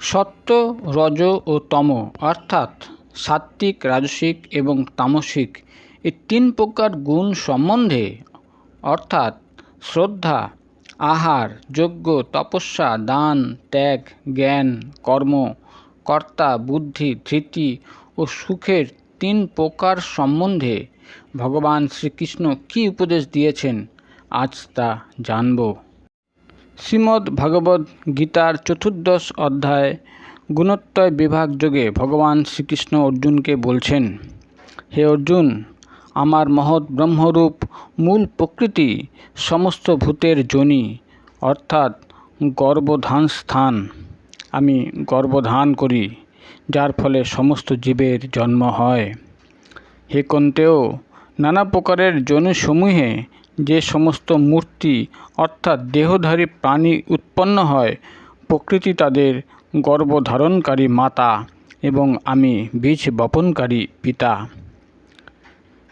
সত্য, রজ ও তম, অর্থাৎ সাত্ত্বিক, রাজসিক এবং তামসিক, এই তিন প্রকার গুণ সম্বন্ধে, অর্থাৎ শ্রদ্ধা, আহার, যজ্ঞ, তপস্যা, দান, ত্যাগ, জ্ঞান, কর্ম, কর্তা, বুদ্ধি, ধৃতি ও সুখের তিন প্রকার সম্বন্ধে ভগবান শ্রীকৃষ্ণ কী উপদেশ দিয়েছেন, আজ তা জানব। শ্রীমদ্ ভগবদ্ গীতার চতুর্দশ অধ্যায় গুণোত্তয় বিভাগ যোগে ভগবান শ্রীকৃষ্ণ অর্জুনকে বলছেন, হে অর্জুন, আমার মহৎ ব্রহ্মরূপ মূল প্রকৃতি সমস্ত ভূতের যোনি অর্থাৎ গর্ভধান স্থান। আমি গর্ভধান করি, যার ফলে সমস্ত জীবের জন্ম হয়। হে কন্তেও, নানা প্রকারের যোনিসমূহে যে সমস্ত মূর্তি অর্থাৎ দেহধারী প্রাণী উৎপন্ন হয়, প্রকৃতি তাদের গর্ভধারণকারী মাতা এবং আমি বীজ বপনকারী পিতা।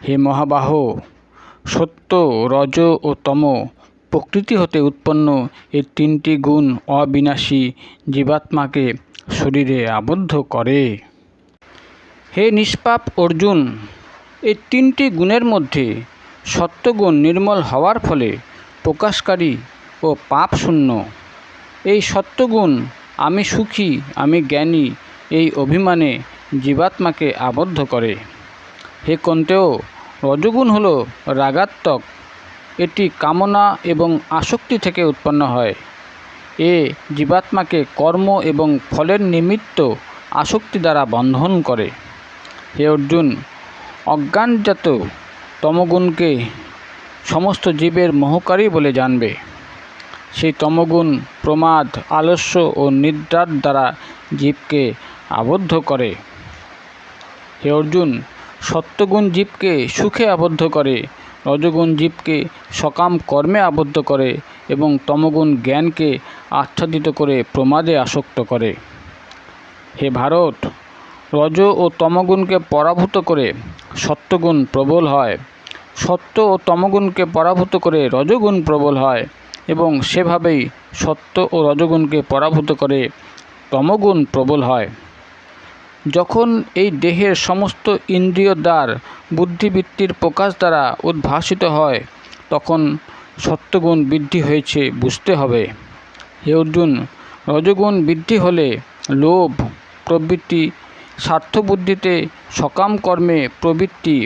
হে মহাবাহ, সত্য, রজ ও তম প্রকৃতি হতে উৎপন্ন এই তিনটি গুণ অবিনাশী জীবাত্মাকে শরীরে আবদ্ধ করে। হে নিষ্পাপ অর্জুন, এই তিনটি গুণের মধ্যে সত্যগুণ নির্মল হওয়ার ফলে প্রকাশকারী ও পাপ শূন্য। এই সত্যগুণ, আমি সুখী, আমি জ্ঞানী, এই অভিমানে জীবাত্মাকে আবদ্ধ করে। হে কন্তেও, রজগুণ হল রাগাত্মক। এটি কামনা এবং আসক্তি থেকে উৎপন্ন হয়। এ জীবাত্মাকে কর্ম এবং ফলের নিমিত্ত আসক্তি দ্বারা বন্ধন করে। হে অর্জুন, অজ্ঞানজাত তমগুণকে সমস্ত জীবের মোহকারী বলে জানবে। সেই তমগুণ প্রমাদ, আলস্য ও নিদ্রার দ্বারা জীবকে আবদ্ধ করে। হে অর্জুন, সত্যগুণ জীবকে সুখে আবদ্ধ করে, রজগুণ জীবকে সকাম কর্মে আবদ্ধ করে এবং তমগুণ জ্ঞানকে আচ্ছাদিত করে প্রমাদে আসক্ত করে। হে ভারত রজ ও তমগুণকে পরাভূত করে সত্যগুণ প্রবল হয়। সত্য ও তমগুণকে পরাভূত করে রজগুণ প্রবল হয় এবং সেভাবেই সত্য ও রজগুণকে পরাভূত করে তমগুণ প্রবল হয়। যখন এই দেহের সমস্ত ইন্দ্রিয় দ্বার বুদ্ধিবৃত্তির প্রকাশ দ্বারা উদ্ভাসিত হয়, তখন সত্যগুণ বৃদ্ধি হয়েছে বুঝতে হবে। হে অর্জুন, রজগুণ বৃদ্ধি হলে লোভ, প্রবৃত্তি স্বার্থবুদ্ধিতে সকাম কর্মে প্রবৃত্তি,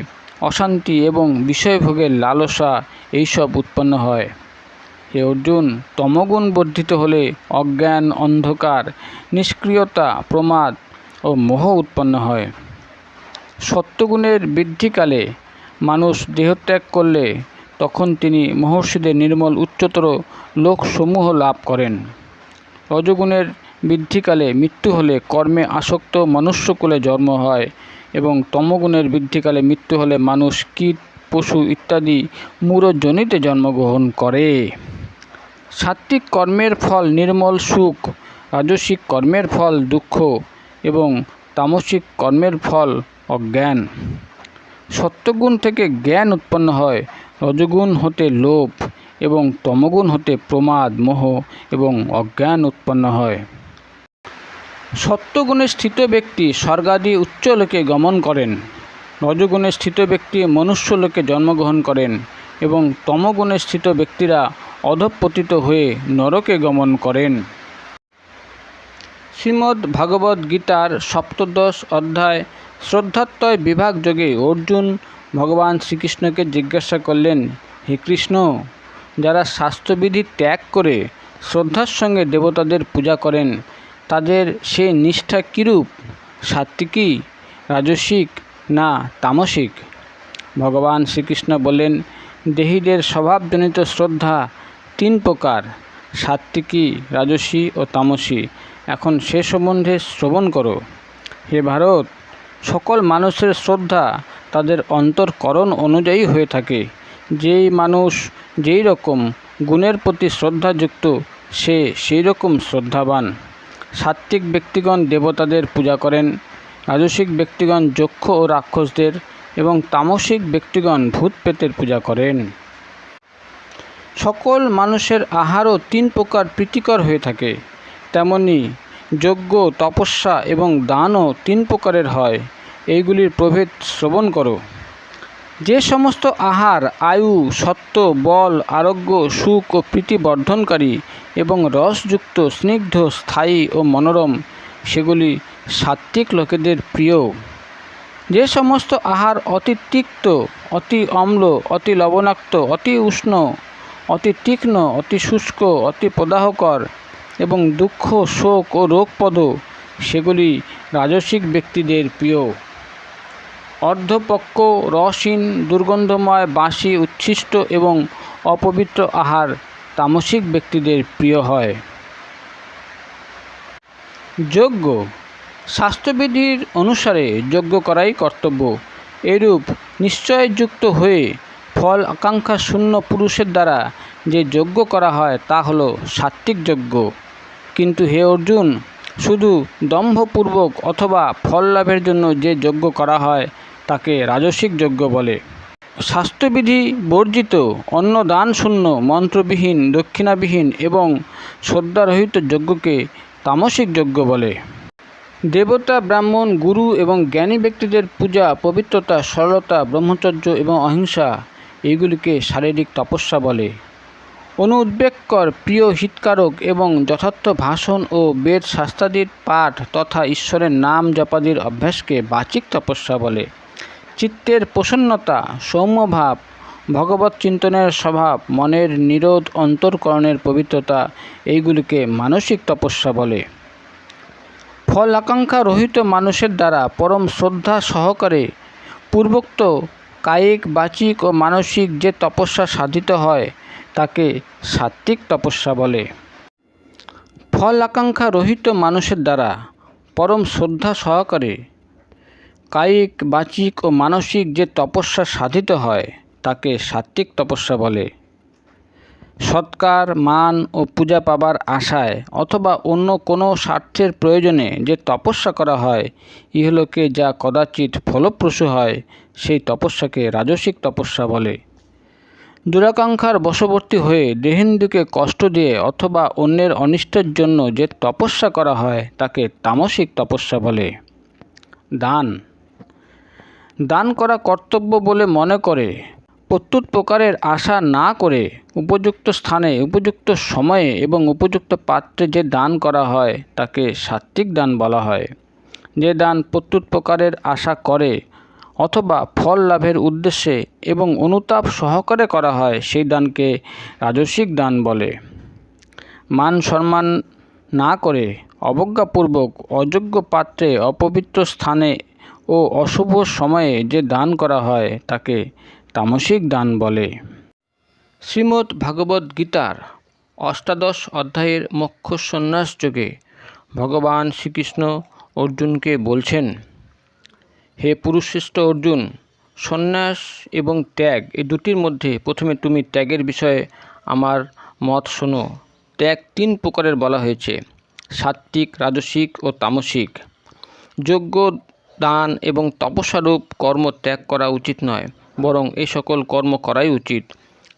অশান্তি এবং বিষয়ভোগের লালসা এইসব উৎপন্ন হয়। হে অর্জুন, তমগুণ বর্ধিত হলে অজ্ঞান, অন্ধকার, নিষ্ক্রিয়তা, প্রমাদ ও মোহ উৎপন্ন হয়। সত্যগুণের বৃদ্ধিকালে মানুষ দেহত্যাগ করলে তখন তিনি মহর্ষিদের নির্মল উচ্চতর লোকসমূহ লাভ করেন। রজগুণের বৃদ্ধিকালে মৃত্যু হলে কর্মে আসক্ত মনুষ্যকুলে জন্ম হয় এবং তমগুণের বৃদ্ধিকালে মৃত্যু হলে মানুষ কীট, পশু ইত্যাদি মূরজনিতে জন্মগ্রহণ করে। সাত্ত্বিক কর্মের ফল নির্মল সুখ, রাজসিক কর্মের ফল দুঃখ এবং তামসিক কর্মের ফল অজ্ঞান। সত্যগুণ থেকে জ্ঞান উৎপন্ন হয়, রজগুণ হতে লোভ এবং তমগুণ হতে প্রমাদ, মোহ এবং অজ্ঞান উৎপন্ন হয়। সত্যগুণে স্থিত ব্যক্তি স্বর্গাদি উচ্চ লোকে গমন করেন। রজগুণে স্থিত ব্যক্তি মনুষ্য লোকে জন্মগ্রহণ করেন এবং তমগুণে স্থিত ব্যক্তিরা অধপতিত হয়ে নরকে গমন করেন। শ্রীমদ্ ভাগবত গীতার সপ্তদশ অধ্যায় শ্রদ্ধাত্ময় বিভাগ যোগে অর্জুন ভগবান শ্রীকৃষ্ণকে জিজ্ঞাসা করলেন, হে কৃষ্ণ, যারা স্বাস্থ্যবিধি ত্যাগ করে শ্রদ্ধার সঙ্গে দেবতাদের পূজা করেন তাদের সে নিষ্ঠা কীরূপ? সাত্ত্বিকী রাজসিক না তামসিক? ভগবান শ্রীকৃষ্ণ বলেন, দেহীদের স্বভাবজনিত শ্রদ্ধা তিন প্রকার, সাত্ত্বিকী রাজসী ও তামসী। এখন সে সম্বন্ধে শ্রবণ করো। হে ভারত, সকল মানুষের শ্রদ্ধা তাদের অন্তর্করণ অনুযায়ী হয়ে থাকে। যেই মানুষ যেই রকম গুণের প্রতি শ্রদ্ধাযুক্ত, সে সেই রকম শ্রদ্ধাবান। সাত্ত্বিক ব্যক্তিগণ দেবতাদের পূজা করেন, রাজসিক ব্যক্তিগণ যক্ষ ও রাক্ষসদের এবং তামসিক ব্যক্তিগণ ভূত পেতের পূজা করেন। সকল মানুষের আহারও তিন প্রকার প্রীতিকর হয়ে থাকে। তেমনি যজ্ঞ, তপস্যা এবং দানও তিন প্রকারের হয়। এইগুলির প্রভেদ শ্রবণ করো। যে সমস্ত আহার, আয়ু, সত্ত্ব, বল, আরোগ্য, সুখ ও প্রীতি বর্ধনকারী এবং রসযুক্ত, স্নিগ্ধ, স্থায়ী ও মনোরম সেগুলি সাত্ত্বিক লোকেদের প্রিয়। যে সমস্ত আহার অতি তিক্ত, অতি অম্ল, অতি লবণাক্ত, অতি উষ্ণ, অতি তীক্ষ্ণ, অতি শুষ্ক, অতি প্রদাহকর এবং দুঃখ, শোক ও রোগপদ, সেগুলি রাজসিক ব্যক্তিদের প্রিয়। অর্ধপক্ষ রসহীন, দুর্গন্ধময় বাসি উচ্ছিষ্ট এবং অপবিত্র আহার তামসিক ব্যক্তিদের প্রিয় হয়। যজ্ঞ। স্বাস্থ্যবিধির অনুসারে যজ্ঞ করাই কর্তব্য। এরূপ নিশ্চয়যুক্ত হয়ে ফল আকাঙ্ক্ষা শূন্য পুরুষের দ্বারা যে যজ্ঞ করা হয় তা হল সাত্ত্বিক যজ্ঞ। কিন্তু হে অর্জুন, শুধু দম্ভপূর্বক অথবা ফল লাভের জন্য যে যজ্ঞ করা হয় তাকে রাজসিক যজ্ঞ বলে। স্বাস্থ্যবিধি বর্জিত অন্নদান শূন্য মন্ত্রবিহীন, দক্ষিণাবিহীন এবং শ্রদ্ধারহিত যজ্ঞকে তামসিক যজ্ঞ বলে। দেবতা, ব্রাহ্মণ, গুরু এবং জ্ঞানী ব্যক্তিদের পূজা, পবিত্রতা, সরলতা, ব্রহ্মচর্য এবং অহিংসা, এইগুলিকে শারীরিক তপস্যা বলে। অনুদ্বেগকর, প্রিয় হিতকারক এবং যথার্থ ভাষণ ও বেদ শাস্ত্রাদির পাঠ তথা ঈশ্বরের নাম জপাদির অভ্যাসকে বাচিক তপস্যা বলে। চিত্তের প্রসন্নতা, সৌম্যভাব, ভগবত চিন্তনের স্বভাব, মনের নিরোধ অন্তর্করণের পবিত্রতা, এইগুলিকে মানসিক তপস্যা বলে। ফল আকাঙ্ক্ষা রহিত মানুষের দ্বারা পরম শ্রদ্ধা সহকারে পূর্বোক্ত কায়িক, বাচিক ও মানসিক যে তপস্যা সাধিত হয়, তাকে সাত্ত্বিক তপস্যা বলে। ফল আকাঙ্ক্ষা রহিত মানুষের দ্বারা পরম শ্রদ্ধা সহকারে কায়িক বাচিক ও মানসিক যে তপস্যা সাধিত হয়, তাকে সাত্ত্বিক তপস্যা বলে। সৎকার, মান ও পূজা পাবার আশায় অথবা অন্য কোনো স্বার্থের প্রয়োজনে যে তপস্যা করা হয়, ইহলোকে যা কদাচিৎ ফলপ্রসূ হয়, সেই তপস্যাকে রাজসিক তপস্যা বলে। দুরাকাঙ্ক্ষার বশবর্তী হয়ে দেহেন্দুকে কষ্ট দিয়ে অথবা অন্যের অনিষ্টের জন্য যে তপস্যা করা হয়, তাকে তামসিক তপস্যা বলে। দান দান করা কর্তব্য বলে মনে করে, প্রত্যুত প্রকারের আশা না করে উপযুক্ত স্থানে, উপযুক্ত সময়ে এবং উপযুক্ত পাত্রে যে দান করা হয় তাকে সাত্ত্বিক দান বলা হয়। যে দান প্রত্যুত প্রকারের আশা করে অথবা ফল লাভের উদ্দেশ্যে এবং অনুতাপ সহকারে করা হয়, সেই দানকে রাজসিক দান বলে। মান সম্মান না করে অবজ্ঞাপূর্বক অযোগ্য পাত্রে অপবিত্র স্থানে ও অশুভ সময়ে যে দান করা হয় তাকে তামসিক দান বলে। শ্রীমদ্ ভাগবত গীতার অষ্টাদশ অধ্যায়ের মোক্ষ সন্ন্যাস যোগে ভগবান শ্রীকৃষ্ণ অর্জুনকে বলছেন, হে পুরুষশ্রেষ্ঠ অর্জুন, সন্ন্যাস এবং ত্যাগ এই দুটির মধ্যে প্রথমে তুমি ত্যাগের বিষয়ে আমার মত শোনো। ত্যাগ তিন প্রকারের বলা হয়েছে, সাত্ত্বিক, রাজসিক ও তামসিক। যোগ্য দান এবং তপস্যারূপ কর্ম ত্যাগ করা উচিত নয়, বরং এই সকল কর্ম করাই উচিত।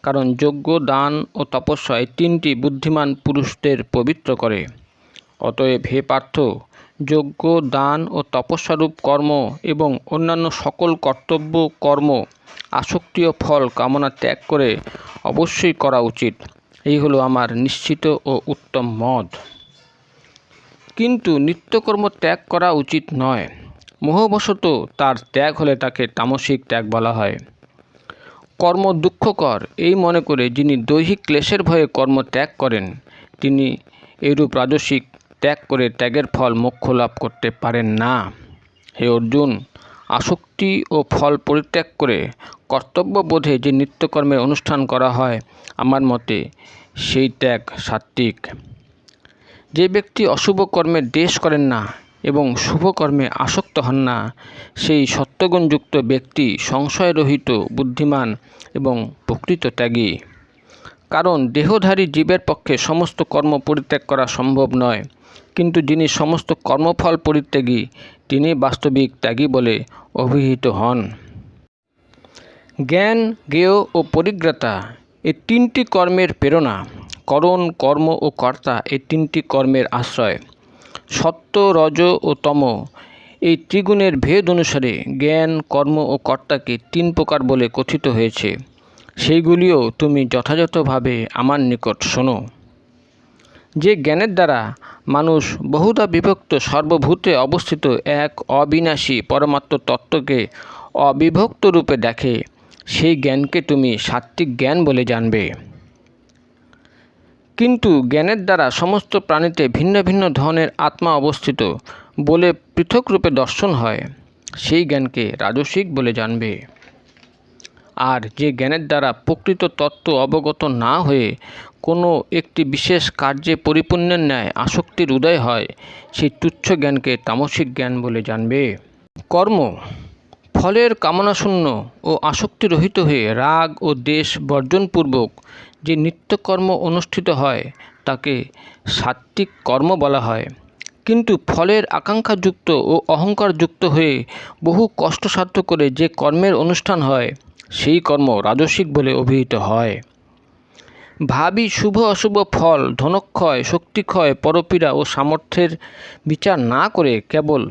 কারণ যোগ্য দান ও তপস্যায় তিনটি বুদ্ধিমান পুরুষদের পবিত্র করে। অতএব হে পার্থ যোগ্য দান ও তপস্যারূপ কর্ম এবং অন্যান্য সকল কর্তব্য, কর্ম, আসক্তি ও ফল কামনা ত্যাগ করে অবশ্যই করা উচিত। এই হলো আমার নিশ্চিত ও উত্তম মত। কিন্তু নিত্যকর্ম ত্যাগ করা উচিত নয়। মোহবশত তার ত্যাগ হলে তাকে তামসিক ত্যাগ বলা হয়। কর্ম দুঃখকর, এই মনে করে যিনি দৈহিক ক্লেশের ভয়ে কর্ম ত্যাগ করেন, তিনি এরূপ রাজসিক ত্যাগ করে ত্যাগের ফল মোক্ষ লাভ করতে পারেন না। হে অর্জুন, আসক্তি ও ফল পরিত্যাগ করে কর্তব্য বোধে যে নিত্যকর্মের অনুষ্ঠান করা হয়, আমার মতে সেই ত্যাগ সাত্ত্বিক। যে ব্যক্তি অশুভ কর্মের দেশ করেন না এবং শুভ কর্মে আসক্ত হন না। সেই সত্যগুণযুক্ত ব্যক্তি সংশয়রহিত, বুদ্ধিমান এবং প্রকৃত ত্যাগী। কারণ দেহধারী জীবের পক্ষে সমস্ত কর্ম পরিত্যাগ করা সম্ভব নয়। কিন্তু যিনি সমস্ত কর্মফল পরিত্যাগী, তিনি বাস্তবিক ত্যাগী বলে অভিহিত হন। জ্ঞান, জ্ঞেয় ও পরিজ্ঞাতা এই তিনটি কর্মের প্রেরণা। করণ, কর্ম ও কর্তা এই তিনটি কর্মের আশ্রয়। সত্য রজ ও তম এই ত্রিগুণের ভেদ অনুসারে জ্ঞান, কর্ম ও কর্তাকে তিন প্রকার বলে কথিত হয়েছে। সেইগুলিও তুমি যথাযথভাবে আমার নিকট শোনো। যে জ্ঞানের দ্বারা মানুষ বহুধা বিভক্ত সর্বভূতে অবস্থিত এক অবিনাশী পরমাত্ম তত্ত্বকে অবিভক্ত রূপে দেখে, সেই জ্ঞানকে তুমি সাত্ত্বিক জ্ঞান বলে জানবে। কিন্তু জ্ঞানের দ্বারা সমস্ত প্রাণীতে ভিন্ন ভিন্ন ধরনের আত্মা অবস্থিত বলে পৃথক রূপে দর্শন হয়। সেই জ্ঞানকে রাজসিক বলে জানবে। আর যে জ্ঞানের দ্বারা প্রকৃত তত্ত্ব অবগত না হয়ে কোনো একটি বিশেষ কার্যে পরিপূর্ণের ন্যায় আসক্তির উদয় হয়, সেই তুচ্ছ জ্ঞানকে তামসিক জ্ঞান বলে জানবে। কর্ম, ফলের কামনাশূন্য ও আসক্তিরহিত হয়ে রাগ ও দেশ বর্জনপূর্বক যে নিত্যকর্ম অনুষ্ঠিত হয়, তাকে সাত্ত্বিক কর্ম বলা হয়। কিন্তু ফলের আকাঙ্ক্ষাযুক্ত ও অহংকারযুক্ত হয়ে বহু কষ্টসাধ্য করে যে কর্মের অনুষ্ঠান হয়, সেই কর্ম রাজসিক বলে অভিহিত হয়। ভাবি শুভ অশুভ ফল, ধনক্ষয়, শক্তিক্ষয়, পরপীড়া ও সামর্থ্যের বিচার না করে কেবল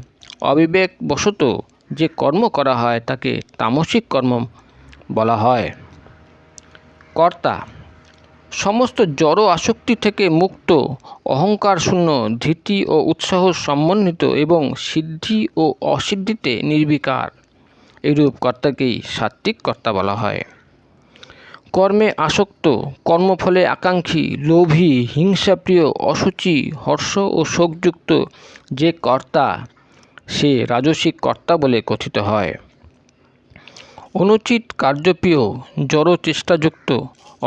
অবিবেকবশত যে কর্ম করা হয়, তাকে তামসিক কর্ম বলা হয়। কর্তা সমস্ত জড় আসক্তি থেকে মুক্ত, অহংকার শূন্য, ধৃতি ও উৎসাহ সমন্বিত এবং সিদ্ধি ও অসিদ্ধিতে নির্বিকার। এরূপ কর্তাকেই সাত্ত্বিক কর্তা বলা হয়। কর্মে আসক্ত, কর্মফলে আকাঙ্ক্ষী, লোভী, হিংসাপ্রিয়, অসুচি, হর্ষ ও শোকযুক্ত যে কর্তা, সে রাজসিক কর্তা বলে কথিত হয়। অনুচিত কার্যপ্রিয় জড় চেষ্টাযুক্ত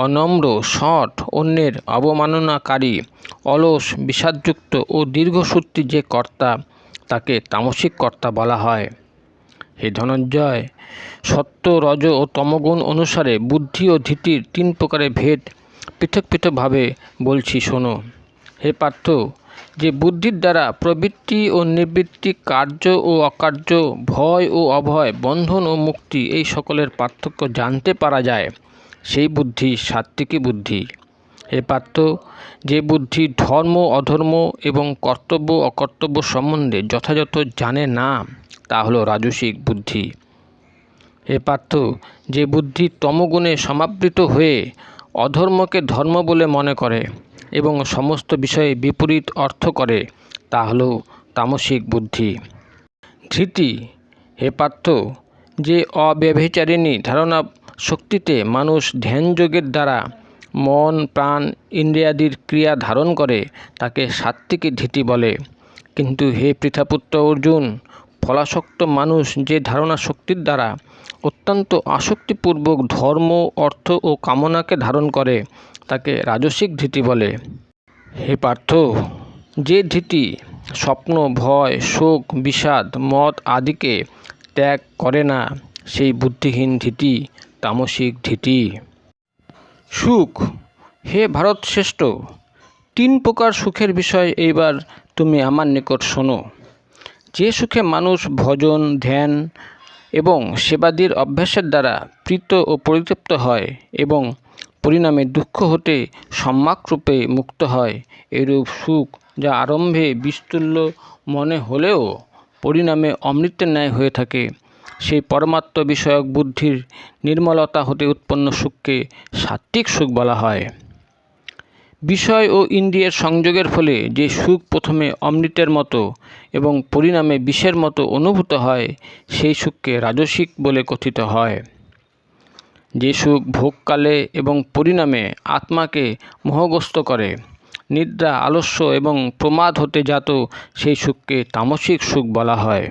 অনম্র শট অন্যের অবমাননাকারী, অলস, বিষাদযুক্ত ও দীর্ঘসূত্রী যে কর্তা, তাকে তামসিক কর্তা বলা হয়। হে ধনঞ্জয়, সত্য, রজ ও তমগুণ অনুসারে বুদ্ধি ও ধীতির তিন প্রকারের ভেদ পৃথক পৃথকভাবে বলছি, শোনো। হে পার্থ, যে বুদ্ধির দ্বারা প্রবৃত্তি ও নিবৃত্তি কার্য ও অকার্য, ভয় ও অভয়, বন্ধন ও মুক্তি এই সকলের পার্থক্য জানতে পারা যায় সেই বুদ্ধি সাত্ত্বিকী বুদ্ধি। হে পার্থ যে বুদ্ধি ধর্ম, অধর্ম এবং কর্তব্য, অকর্তব্য সম্বন্ধে যথাযথ জানে না, তা হলো রাজসিক বুদ্ধি। হে পার্থ যে বুদ্ধি তমগুণে সমাবৃত হয়ে অধর্মকে ধর্ম বলে মনে করে এবং সমস্ত বিষয়ে বিপরীত অর্থ করে, তা হল তামসিক বুদ্ধি। ধৃতি হে পার্থ যে অব্যভিচারিণী ধারণা শক্তিতে মানুষ ধ্যানযোগের দ্বারা মন, প্রাণ, ইন্দ্রিয়াদির ক্রিয়া ধারণ করে, তাকে সাত্ত্বিকী ধৃতি বলে। কিন্তু হে পৃথাপুত্র অর্জুন, ফলাসক্ত মানুষ যে ধারণা শক্তির দ্বারা অত্যন্ত আসক্তিপূর্বক ধর্ম, অর্থ ও কামনাকে ধারণ করে, তাকে রাজসিক ধৃতি বলে। হে পার্থ, যে ধৃতি স্বপ্ন, ভয়, শোক, বিষাদ, মদ আদিকে ত্যাগ করে না, সেই বুদ্ধিহীন ধৃতি তামসিক ধৃতি সুখ, হে ভারত শ্রেষ্ঠ, তিন প্রকার সুখের বিষয় এইবার তুমি আমার নিকট শোনো। যে সুখে মানুষ ভজন, ধ্যান এবং সেবাদির অভ্যাসের দ্বারা প্রীত ও পরিতৃপ্ত হয় এবং পরিণামে দুঃখ হতে সম্যকরূপে মুক্ত হয়, এরূপ সুখ যা আরম্ভে বিস্তুল্য মনে হলেও পরিণামে অমৃতের ন্যায় হয়ে থাকে। সেই পরমাত্ম বিষয়ক বুদ্ধির নির্মলতা হতে উৎপন্ন সুখকে সাত্ত্বিক সুখ বলা হয়। বিষয় ও ইন্দ্রিয়ের সংযোগের ফলে যে সুখ প্রথমে অমৃতের মতো এবং পরিণামে বিষের মতো অনুভূত হয়, সেই সুখকে রাজসিক বলে কথিত হয়। যে সুখ ভোগকালে এবং পরিণামে আত্মাকে মোহগ্রস্ত করে, নিদ্রা, আলস্য এবং প্রমাদ হতে জাত, সেই সুখকে তামসিক সুখ বলা হয়।